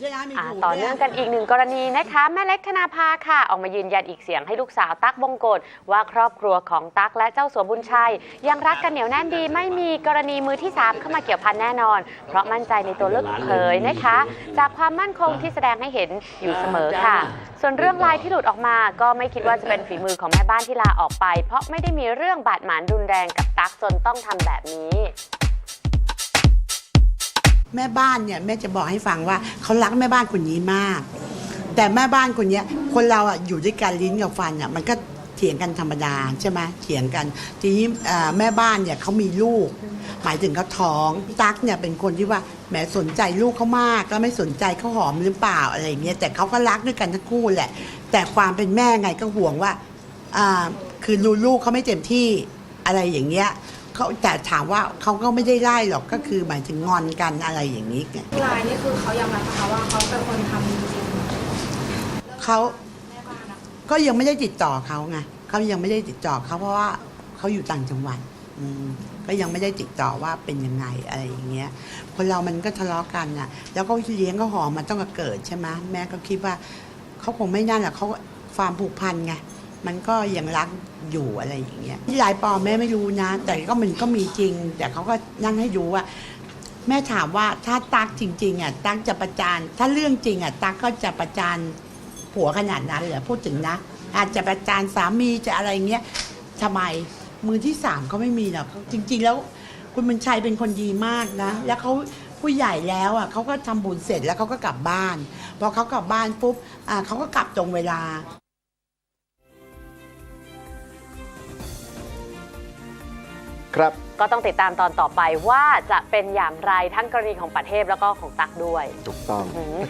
ใช่ไหมมีอ่าถูกต่อด้วเนื่ยองกันอีกหนึ่งกรณีนะคะ แม่เล็กคณาภาค่ะ ออกมายืนยันอีกเสียงให้ลูกสาวตั๊กบงกฎว่าครอบครัวของตั๊กและเจ้าสัวบุญชัย ยังรักกันเหนียวแน่นดี ไม่มีกรณีมือที่สามเข้ามาเกี่ยวพันแน่นอน เพราะมั่นใจในตัวลูกเขยนะคะ จากความมั่นคงที่แสดงให้เห็นอยู่เสมอค่ะ ส่วนเรื่องลายที่หลุดออกมาก็ไม่คิดว่าจะเป็นฝีมือของแม่บ้านที่ลาออกไป เพราะไม่ได้มีเรื่องบาดหมางรุนแรงกับตั๊กจนต้องทำแบบนี้ แม่บ้านเนี่ยแม่จะบอกให้ฟังว่าเขารักแม่บ้านคนนี้มาก แต่แม่บ้านคนเนี้ยคนเราอะอยู่ด้วยกันลิ้นกับฟันอะมันก็เถียงกันธรรมดาใช่ไหมเถียงกัน ทีนี้เอ่อแม่บ้านเนี่ยเขามีลูก หมายถึงเขาท้องตั๊กเนี่ยเป็นคนที่ว่าแหมสนใจลูกเขามากก็ไม่สนใจเขาหอมหรือเปล่าอะไรอย่างเงี้ยแต่เขาก็รักด้วยกันทั้งคู่แหละ แต่ความเป็นแม่ไงก็ห่วงว่าอ่าคือรู้ลูกเขาไม่เต็มที่อะไรอย่างเงี้ย เขาแต่ถามว่าเขาก็ไม่ได้ไล่หรอกก็คือหมายถึงงอนกันอะไรอย่างนี้ไงลายนี่คือเขายอมรับนะคะว่าเขาเป็นคนทำจริงเขาๆแม่บ้านนะก็ยังไม่ได้ติดต่อเขาไงเขายังไม่ได้ติดต่อเขาเพราะว่าเขาอยู่ต่างจังหวัดอืมก็ยังไม่ได้ติดต่อว่าเป็นยังไงอะไรอย่างเงี้ยคนเรามันก็ทะเลาะกันน่ะ แล้วก็เลี้ยงก็หอมมันต้องเกิดใช่ไหมแม่ก็คิดว่าเขาคงไม่นั่นแหละเขาความผูกพันไง มันก็ยังรักอยู่อะไรอย่างเงี้ยที่ลายปอแม่ไม่รู้นะ แต่ก็มันก็มีจริง แต่เขาก็นั่งให้ดูว่า แม่ถามว่าถ้าตักจริงๆอะตักจะประจาน ถ้าเรื่องจริงอะตักก็จะประจานผัวขนาดนั้นเหรอพูดถึงนะ อาจจะประจานสามีจะอะไรเงี้ยทำไมมือที่สามเขาไม่มีหรอกจริง ๆ แล้วคุณบุญชัยเป็นคนดีมากนะ แล้วเขาผู้ใหญ่แล้วอะเขาก็ทำบุญเสร็จแล้วเขาก็กลับบ้านพอเขากลับบ้านปุ๊บอ่าเขาก็กลับตรงเวลา ครับ ก็ต้องติดตามตอนต่อไปว่าจะเป็นอย่างไรทั้งกรณีของประเทศแล้วก็ของตักด้วย ถูกต้องอืม